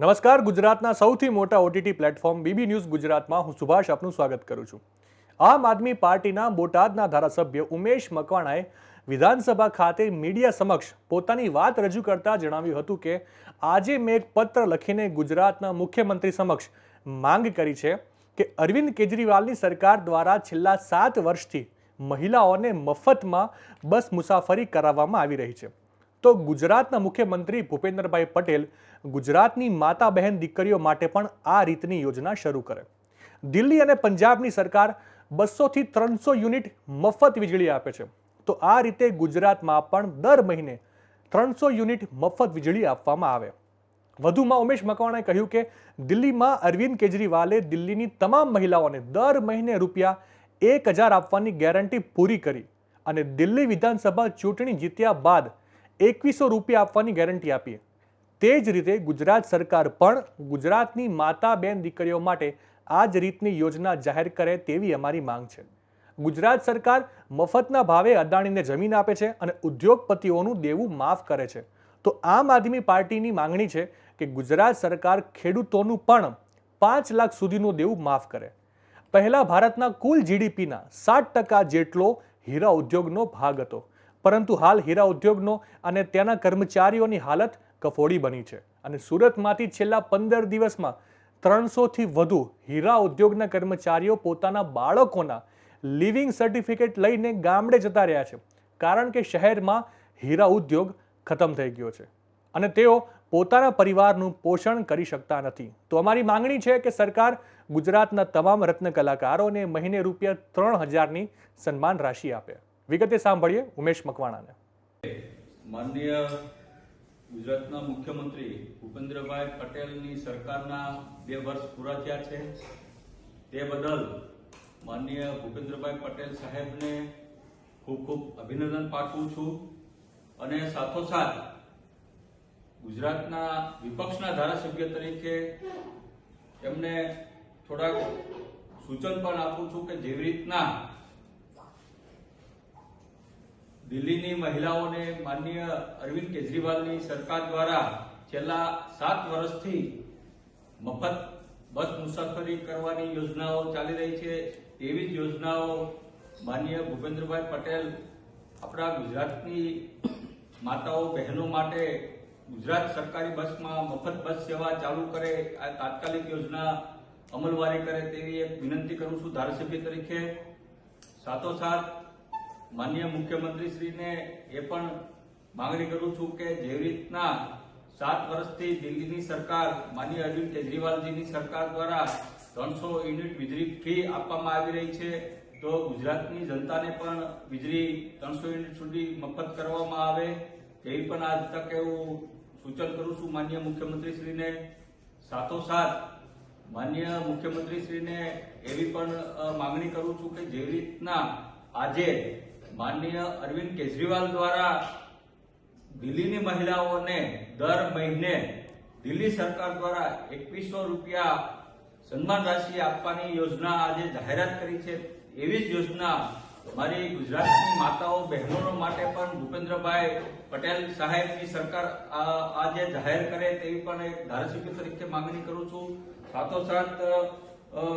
નમસ્કાર, ગુજરાતના સૌથી મોટા ઓટીટી પ્લેટફોર્મ બીબી ન્યૂઝ ગુજરાતમાં હું સુભાષ આપનું સ્વાગત કરું છું. આમ આદમી પાર્ટીના બોટાદના ધારાસભ્ય ઉમેશ મકવાણાએ વિધાનસભા ખાતે મીડિયા સમક્ષ પોતાની વાત રજૂ કરતા જણાવ્યું હતું કે આજે મેં એક પત્ર લખીને ગુજરાતના મુખ્યમંત્રી સમક્ષ માંગ કરી છે કે અરવિંદ કેજરીવાલની સરકાર દ્વારા છેલ્લા સાત વર્ષથી મહિલાઓને મફતમાં બસ મુસાફરી કરાવવામાં આવી રહી છે. તો ગુજરાતના મુખ્યમંત્રી ભૂપેન્દ્રભાઈ પટેલ ગુજરાતની માતા બહેન દીકરીઓ માટે પણ આ રીતની યોજના શરૂ કરે. દિલ્હી અને પંજાબની સરકાર બસોથી ત્રણસો યુનિટ મફત વીજળી આપે છે. તો આ રીતે ગુજરાતમાં પણ દર મહિને ત્રણસો યુનિટ મફત વીજળી આપવામાં આવે. વધુમાં ઉમેશ મકવાણાએ કહ્યું કે દિલ્હીમાં અરવિંદ કેજરીવાલે દિલ્હીની તમામ મહિલાઓને દર મહિને રૂપિયા એક હજાર આપવાની ગેરંટી પૂરી કરી અને દિલ્હી વિધાનસભા ચૂંટણી જીત્યા બાદ એકવીસો રૂપિયા આપવાની ગેરંટી આપીએ. તે જ રીતે ગુજરાત સરકાર પણ ગુજરાતની માતા બેન દીકરીઓ માટે આ જ રીતની યોજના જાહેર કરે તેવી અમારી માંગ છે. ગુજરાત સરકાર મફતના ભાવે અદાણીને જમીન આપે છે અને ઉદ્યોગપતિઓનું દેવું માફ કરે છે. તો આમ આદમી પાર્ટીની માંગણી છે કે ગુજરાત સરકાર ખેડૂતોનું પણ પાંચ લાખ સુધીનું દેવું માફ કરે. પહેલાં ભારતના કુલ જીડીપીના સાત ટકા જેટલો હીરા ઉદ્યોગનો ભાગ હતો. પરંતુ હાલ હીરા ઉદ્યોગનો અને તેના કર્મચારીઓની હાલત કફોડી બની છે. અને સુરતમાંથી છેલ્લા પંદર દિવસમાં ત્રણસોથી વધુ હીરા ઉદ્યોગના કર્મચારીઓ પોતાના બાળકોના લિવિંગ સર્ટિફિકેટ લઈને ગામડે જતા રહ્યા છે, કારણ કે શહેરમાં હીરા ઉદ્યોગ ખતમ થઈ ગયો છે. અને તેઓ પોતાના પરિવારનું પોષણ કરી શકતા નથી. તો અમારી માંગણી છે કે સરકાર ગુજરાતના તમામ રત્ન કલાકારોને મહિને રૂપિયા ત્રણ હજારની સન્માન રાશિ આપે. વિગતે સાંભળીએ ઉમેશ મકવાણાને. માનનીય ગુજરાતના મુખ્યમંત્રી ભૂપેન્દ્રભાઈ પટેલની સરકારના બે વર્ષ પૂરા થયા છે. તે બદલ માનનીય ભૂપેન્દ્રભાઈ પટેલ સાહેબને ખૂબ ખૂબ અભિનંદન પાઠવું છું અને સાથોસાથ ગુજરાતના વિપક્ષના ધારાસભ્ય તરીકે એમને થોડાક સૂચન પણ આપું છું કે જેવી રીતના દિલ્હીની મહિલાઓને માનનીય અરવિંદ કેજરીવાલની સરકાર દ્વારા છેલ્લા સાત વર્ષથી મફત બસ મુસાફરી કરવાની યોજનાઓ ચાલી રહી છે. તેવી જ યોજનાઓ માનનીય ભૂપેન્દ્રભાઈ પટેલ આપણા ગુજરાતની માતાઓ, બહેનો માટે ગુજરાત સરકારી બસમાં મફત બસ સેવા ચાલુ કરે, આ તાત્કાલિક યોજના અમલવારી કરે તેવી એક વિનંતી કરું છું ધારાસભ્ય તરીકે. સાથોસાથ માનનીય મુખ્યમંત્રી શ્રીને એ પણ માંગણી કરું છું કે જેવી રીતના સાત વર્ષથી દિલ્હીની સરકાર, માન્ય અરવિંદ કેજરીવાલજીની સરકાર દ્વારા ત્રણસો યુનિટ વીજળી ફ્રી આપવામાં આવી રહી છે, તો ગુજરાતની જનતાને પણ વીજળી ત્રણસો યુનિટ સુધી મફત કરવામાં આવે, તેવી પણ આજ તક એવું સૂચન કરું છું માન્ય મુખ્યમંત્રી શ્રીને સાથોસાથ, માન્ય મુખ્યમંત્રી શ્રીને એવી પણ માંગણી કરું છું કે જેવી રીતના આજે માનનીય અરવિંદ કેજરીવાલ દ્વારા દિલ્હીની મહિલાઓને દર મહિને દિલ્હી સરકાર દ્વારા એકવીસો રૂપિયા સન્માન રાશિ આપવાની યોજના આજે જાહેરાત કરી છે. એવી જ યોજના મારી ગુજરાતની માતાઓ બહેનો માટે પણ ભૂપેન્દ્રભાઈ પટેલ સાહેબની સરકાર આજે જાહેર કરે તેવી પણ એક ધારાસભ્ય તરીકે માંગણી કરું છું. સાથોસાથ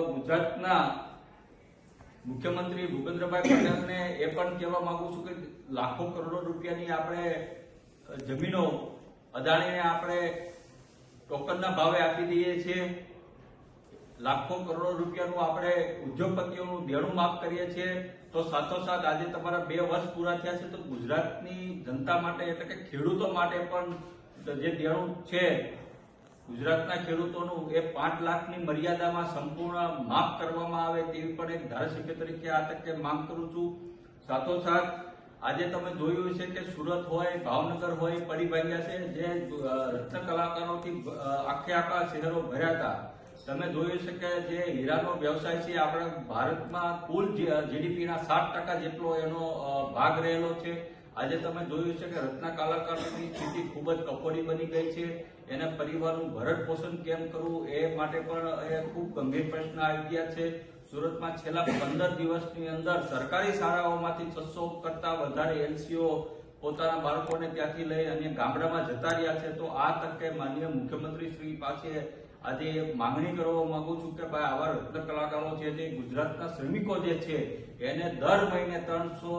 ગુજરાતના મુખ્યમંત્રી ભૂપેન્દ્રભાઈ પટેલને એ પણ કહેવા માંગુ છું કે લાખો કરોડો રૂપિયાની આપણે જમીનો અદાણીને આપણે ટોકનના ભાવે આપી દઈએ છીએ. લાખો કરોડો રૂપિયાનું આપણે ઉદ્યોગપતિઓનું દેણું માફ કરીએ છીએ. તો સાથોસાથ આજે તમારા બે વર્ષ પૂરા થયા છે તો ગુજરાતની જનતા માટે એટલે કે ખેડૂતો માટે પણ જે દેણું છે ગુજરાતના ખેડૂતોનું એ પાંચ લાખની મર્યાદામાં સંપૂર્ણ માફ કરવામાં આવે તેવી પણ એક ધારાસભ્ય તરીકે આ તકે માંગ કરું છું. સાથોસાથ, આજે તમે જોયું છે કે સુરત હોય, ભાવનગર હોય પડી ભાગ્યા છે, જે રત્ન કલાકારોથી આખે આખા શહેરો ભર્યા હતા. તમે જોયું છે કે જે હીરાનો વ્યવસાય છે, આપણે ભારતમાં કુલ જીડીપીના સાત ટકા જેટલો એનો ભાગ રહેલો છે. આજે તમે જોયું છે કે રત્ના કલાકારોની સ્થિતિ ખૂબ જ કફોડી બની ગઈ છે. એને પરિવારનું ભરણ પોષણ કેમ કરવું એ માટે પણ એ ખૂબ ગંભીર પ્રશ્ન આવી ગયા છે. સુરતમાં છેલ્લા પંદર દિવસની અંદર સરકારી શાળાઓમાંથી છસો કરતા વધારે એલસીઓ પોતાના બાળકોને ત્યાંથી લઈ અને ગામડામાં જતા રહ્યા છે. તો આ તકે માનનીય મુખ્યમંત્રી શ્રી પાસે આજે માંગણી કરવા માંગુ છું કે ભાઈ આવા રત્ન કલાકારો છે, જે ગુજરાતના શ્રમિકો જે છે, એને દર મહિને ત્રણસો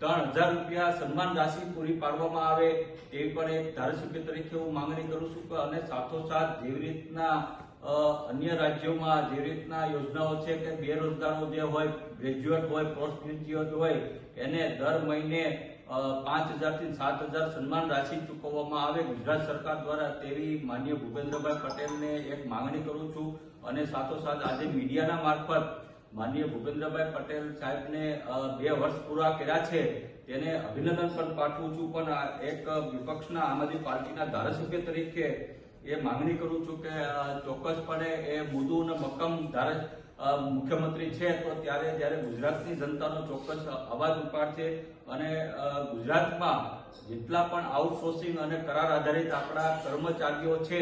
ત્રણ હજાર રૂપિયા સન્માન રાશિ પૂરી પાડવામાં આવે તેવી પણ એક ધારાસભ્ય તરીકે હું માંગણી કરું છું કે અને સાથોસાથ જેવી રીતના અન્ય રાજ્યોમાં જે રીતના યોજનાઓ છે કે બેરોજગારો જે હોય, ગ્રેજ્યુએટ હોય પોસ્ટ ગ્રેજ્યુએટ હોય, એને દર મહિને પાંચ હજારથી સાત હજાર સન્માન રાશિ ચૂકવવામાં આવે. ગુજરાત સરકાર દ્વારા તેવી માન્ય ભૂપેન્દ્રભાઈ પટેલને એક માંગણી કરું છું અને સાથોસાથ આજે મીડિયાના મારફત માનનીય ભૂપેન્દ્રભાઈ પટેલ સાહેબને બે વર્ષ પૂરા કર્યા છે. તેને અભિનંદન પણ પાઠવું છું, પણ એક વિપક્ષના, આમ આદમી પાર્ટીના ધારાસભ્ય તરીકે એ માંગણી કરું છું કે ચોક્કસપણે એ મુદુ અને મક્કમ ધારા મુખ્યમંત્રી છે, તો ત્યારે જ્યારે ગુજરાતની જનતાનો ચોક્કસ અવાજ ઉપાડશે અને ગુજરાતમાં જેટલા પણ આઉટસોર્સિંગ અને કરાર આધારિત આપણા કર્મચારીઓ છે,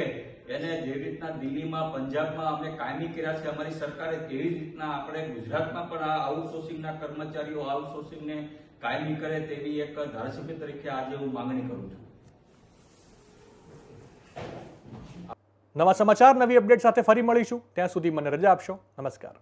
એને જે રીતના દિલ્હીમાં, પંજાબમાં અમે કાયમી કર્યા છે, અમારી સરકારે તેવી રીતના આપણે ગુજરાતમાં પણ આ આઉટસોર્સિંગના કર્મચારીઓ આઉટસોર્સિંગને કાયમી કરે તેવી એક ધારાસભ્ય તરીકે આજે હું માંગણી કરું છું. નવા સમાચાર, નવી અપડેટ સાથે ફરી મળીશું. ત્યાં સુધી મને રજા આપશો. નમસ્કાર.